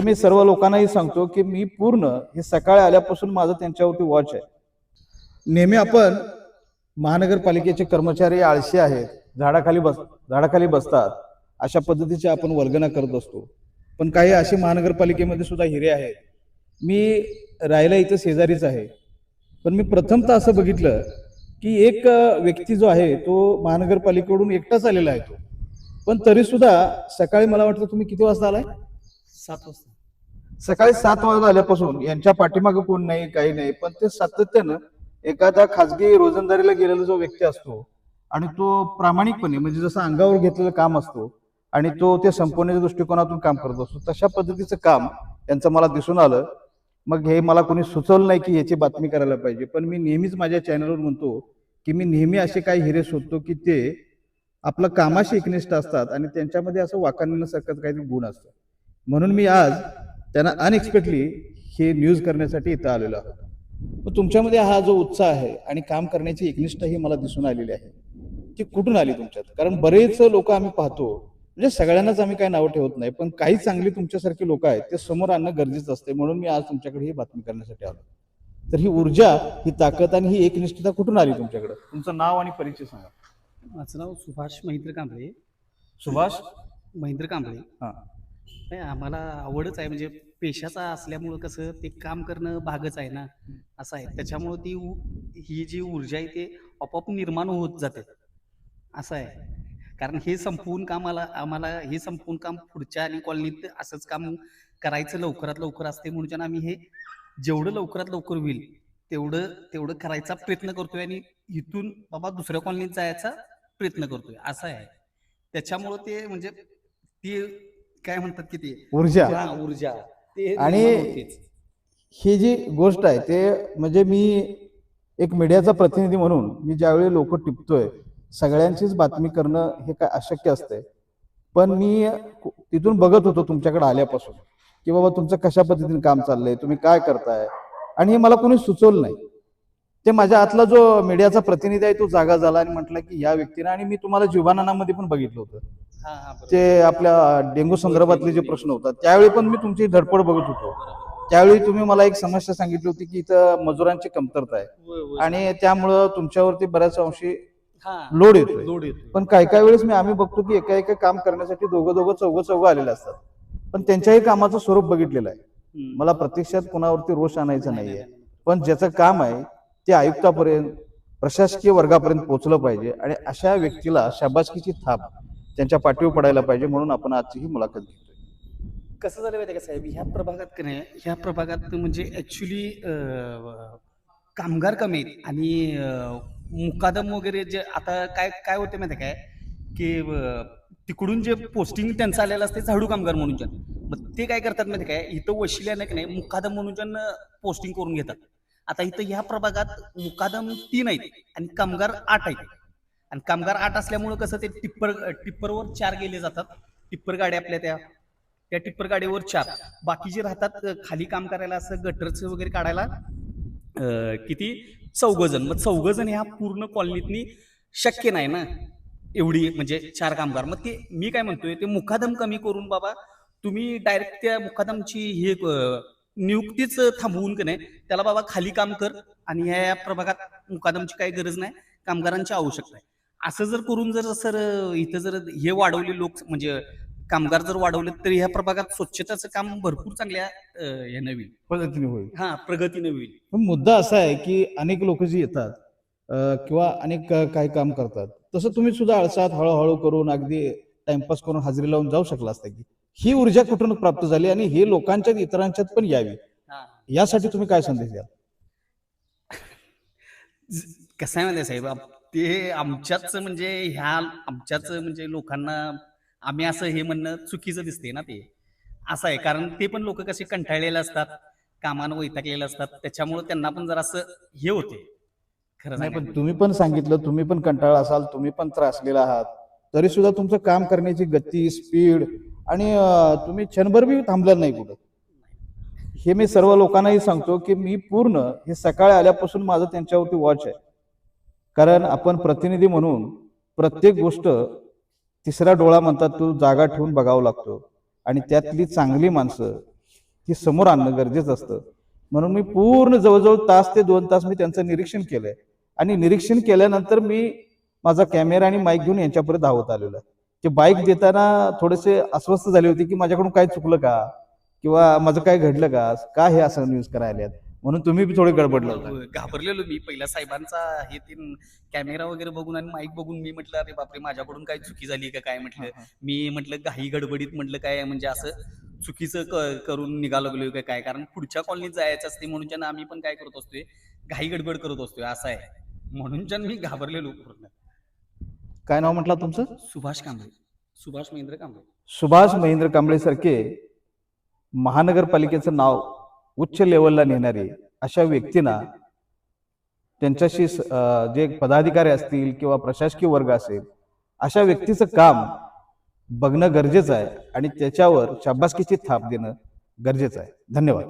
हे मी सर्व लोकांनाही सांगतो की मी पूर्ण हे सकाळी आल्यापासून माझं त्यांच्यावरती वॉच आहे. नेहमी आपण महानगरपालिकेचे कर्मचारी आळशी आहेत झाडाखाली बस झाडाखाली बसतात अशा पद्धतीचे आपण वर्गना करत असतो. पण काही असे महानगरपालिकेमध्ये सुद्धा हिरे आहेत. मी राहायला इथं शेजारीच आहे. पण मी प्रथमतः असं बघितलं की एक व्यक्ती जो आहे तो महानगरपालिकेकडून एकटाच आलेला आहे तो. पण तरी सुद्धा सकाळी मला वाटतं तुम्ही किती वाजता आलाय? सात वाजता. सकाळी सात वाजता आल्यापासून यांच्या पाठीमागे कोण नाही काही नाही पण ते सातत्यानं एखादा खाजगी रोजंदारीला गेलेला जो व्यक्ती असतो आणि तो प्रामाणिकपणे म्हणजे जसं अंगावर घेतलेलं काम असतो आणि तो ते संपवण्याच्या दृष्टिकोनातून काम करत असतो तशा पद्धतीचं काम यांचं मला दिसून आलं. मग हे मला कोणी सुचवलं नाही की याची बातमी करायला पाहिजे पण मी नेहमीच माझ्या चॅनलवर म्हणतो की मी नेहमी असे काही हिरे शोधतो की ते आपलं कामाशी एकनिष्ठ असतात आणि त्यांच्यामध्ये असं वाकाणण्यासारखं काहीतरी गुण असतं. म्हणून मी आज त्यांना अनएक्सपेक्टली हे न्यूज करण्यासाठी इथं आलेलो आहोत. तुमच्यामध्ये हा जो उत्साह आहे आणि काम करण्याची एकनिष्ठा ही मला दिसून आलेली आहे ती कुठून आली तुमच्यात? कारण बरेच लोक आम्ही पाहतो म्हणजे सगळ्यांनाच आम्ही काही नावं ठेवत नाही पण काही चांगली तुमच्यासारखी लोक आहेत ते समोर आणणं गरजेचं असते म्हणून मी आज तुमच्याकडे ही बातमी करण्यासाठी आलो. तर ही ऊर्जा ही ताकद आणि ही एकनिष्ठता कुठून आली तुमच्याकडे? तुमचं नाव आणि परिचय सांगा. माझं नाव सुभाष महेंद्र कांबळे. सुभाष? महेंद्र कांबळे. हा. नाही आम्हाला आवडच आहे. म्हणजे पेशाचा असल्यामुळं कसं ते काम करणं भागच आहे ना. असं आहे. त्याच्यामुळं ती ही जी ऊर्जा आहे ते आपोआप निर्माण होत जाते. असं आहे. कारण हे संपवून काम आला आम्हाला हे संपवून काम पुढच्या आणि कॉलनीत असंच काम करायचं लवकरात लवकर असते म्हणून आम्ही हे जेवढं लवकरात लवकर होईल तेवढं तेवढं करायचा प्रयत्न करतोय आणि इथून बाबा दुसऱ्या कॉलनीत जायचा प्रयत्न करतोय. असं आहे. त्याच्यामुळं ते म्हणजे ती काय म्हणतात की ते? ऊर्जा. हा, ऊर्जा. ते आणि- निर्माण होतेच. ही जी गोष्ट आहे ते म्हणजे मी एक मीडियाचा प्रतिनिधी म्हणून मी ज्यावेळी लोक टिपतोय सगळ्यांचीच बातमी करणं हे काय अशक्य असते पण मी तिथून बघत होतो तुमच्याकडे आल्यापासून की बाबा तुमचं कशा पद्धतीने काम चाललंय तुम्ही काय करताय? आणि हे मला कोणी सुचवलं नाही. ते माझ्या आतला जो मीडियाचा प्रतिनिधी आहे तो जागा झाला आणि म्हटलं की या व्यक्तीने आणि मी तुम्हाला जीवनानामध्ये पण बघितलं होतं. ते आपल्या डेंगू संदर्भातले जे प्रश्न होतात त्यावेळी पण मी तुमची धडपड बघत होतो. त्यावेळी तुम्ही मला एक समस्या सांगितली होती की इथं मजुरांची कमतरता आहे. आणि त्यामुळं तुमच्यावरती बऱ्याच अंशी लोड येतोय. लोड येतो पण काही काही वेळेस मी आम्ही बघतो की एका एका काम करण्यासाठी दोघं दोघं चौघं चौघं आलेले असतात. पण त्यांच्याही कामाचं स्वरूप बघितलेलं आहे. मला प्रत्यक्षात कोणावरती रोष आणायचा नाही, नाहीये नाही, नाही. पण ज्याचं काम आहे ते आयुक्तापर्यंत प्रशासकीय वर्गापर्यंत पोहोचलं पाहिजे. आणि अशा व्यक्तीला शाबासकीची थाप. त्यांच्या पाठीवर पडायला पाहिजे म्हणून आपण आजची ही मुलाखत घेतोय. कसं झालं माहिती का साहेब? ह्या प्रभागात का नाही ह्या प्रभागात म्हणजे ऍक्च्युली कामगार कमी आहेत आणि मुकादम वगैरे जे आता काय काय होते माहिती आहे काय? की तिकडून जे पोस्टिंग त्यांचं आलेलं असते झाडू कामगार म्हणून जन मग ते काय करतात माहिती आहे काय? इथं वशिल्यानं की नाही मुकादम म्हणून जन पोस्टिंग करून घेतात. आता इथं ह्या प्रभागात मुकादम तीन आहेत आणि कामगार आठ आहेत. आणि कामगार आठ असल्यामुळं कसं ते टिप्पर टिप्परवर चार गेले जातात. टिप्पर गाड्या आपल्या त्या. त्या टिप्पर गाडीवर चार. बाकीचे राहतात खाली काम करायला असं गटरचं वगैरे काढायला किती? चौघजण. मग चौघजण ह्या पूर्ण कॉलनीतनी शक्य नाही ना? एवढी म्हणजे चार कामगार. मग ते मी काय म्हणतोय ते मुखादम कमी करून बाबा तुम्ही डायरेक्ट त्या मुखादमची हे नियुक्तीच थांबवून का नाही त्याला बाबा खाली काम कर आणि ह्या प्रभागात मुकादमची काही गरज नाही कामगारांची आवश्यकता आहे. असं जर करून जर सर इथं जर हे वाढवले लोक म्हणजे कामगार जर वाढवले तर ह्या प्रभागात स्वच्छताचं काम भरपूर चांगल्या ह्यानं होईल. पद्धतीने होईल. हा प्रगतीनं होईल. पण मुद्दा असा आहे की अनेक लोक जी येतात किंवा अनेक काही काम करतात तसं तुम्ही सुद्धा अळसात हळूहळू करून अगदी टाइमपास करून हजेरी लावून जाऊ शकला असता की ही ऊर्जा कुठून प्राप्त झाली आणि हे लोकांच्यात इतरांच्यात पण यावी. यासाठी तुम्ही काय संदेश द्याल? कसं आहे माहिती साहेब? ते आमच्याच म्हणजे ह्या आमच्याच म्हणजे लोकांना आम्ही असं हे म्हणणं चुकीचं दिसते ना ते. असं आहे. कारण ते पण लोक कसे कंटाळलेले असतात कामानं वैतागलेले असतात. त्याच्यामुळे त्यांना पण जरा असं हे होते खरं नाही पण. तुम्ही पण सांगितलं तुम्ही पण कंटाळा असाल तुम्ही पण त्रासलेला आहात. तरी सुद्धा तुमचं काम करण्याची गती स्पीड आणि तुम्ही क्षणभर बी थांबलं नाही कुठं. हे मी सर्व लोकांनाही सांगतो की मी पूर्ण हे सकाळी आल्यापासून माझं त्यांच्यावरती वॉच आहे. कारण आपण प्रतिनिधी म्हणून प्रत्येक गोष्ट तिसरा डोळा म्हणतात तो जागा ठेवून बघावं लागतो. आणि त्यातली चांगली माणसं ती समोर आणणं गरजेचं असतं. म्हणून मी पूर्ण जवळजवळ तास ते दोन तास मी त्यांचं निरीक्षण केलंय. आणि निरीक्षण केल्यानंतर मी माझा कॅमेरा आणि माईक घेऊन यांच्यापर्यंत धावत आलेलो आहे. ते बाईक देताना थोडेसे अस्वस्थ झाले होते की माझ्याकडून काय चुकलं का? किंवा माझं काय घडलं का? का हे असं न्यूज करायला म्हणून तुम्ही थोडे गडबडलं होता घाबरलेलो मी. पहिल्या साहेबांचा हे तीन कॅमेरा वगैरे बघून आणि माईक बघून मी म्हटलं अरे बापरे माझ्याकडून काय चुकी झाली का काय? म्हटलं. मी म्हटलं घाई गडबडीत म्हटलं काय? म्हणजे असं चुकीचं करून निघालो गेलो का काय? कारण पुढच्या कॉलनीत जायचं असते म्हणून आम्ही पण काय करत असतोय घाई गडबड करत असतोय असं आहे. म्हणून मी घाबरलेलो पूर्ण. काय नाव म्हटलं तुमचं? सुभाष कांबळे. सुभाष महेंद्र कांबळे. सुभाष महेंद्र कांबळे सारखे महानगरपालिकेचं नाव उच्च लेवलला नेणारे अशा व्यक्तींना त्यांच्याशी जे पदाधिकारी असतील किंवा प्रशासकीय वर्ग असेल अशा व्यक्तीचं काम बघणं गरजेचं आहे आणि त्याच्यावर शाबासकीची थाप देणं गरजेचं आहे. धन्यवाद.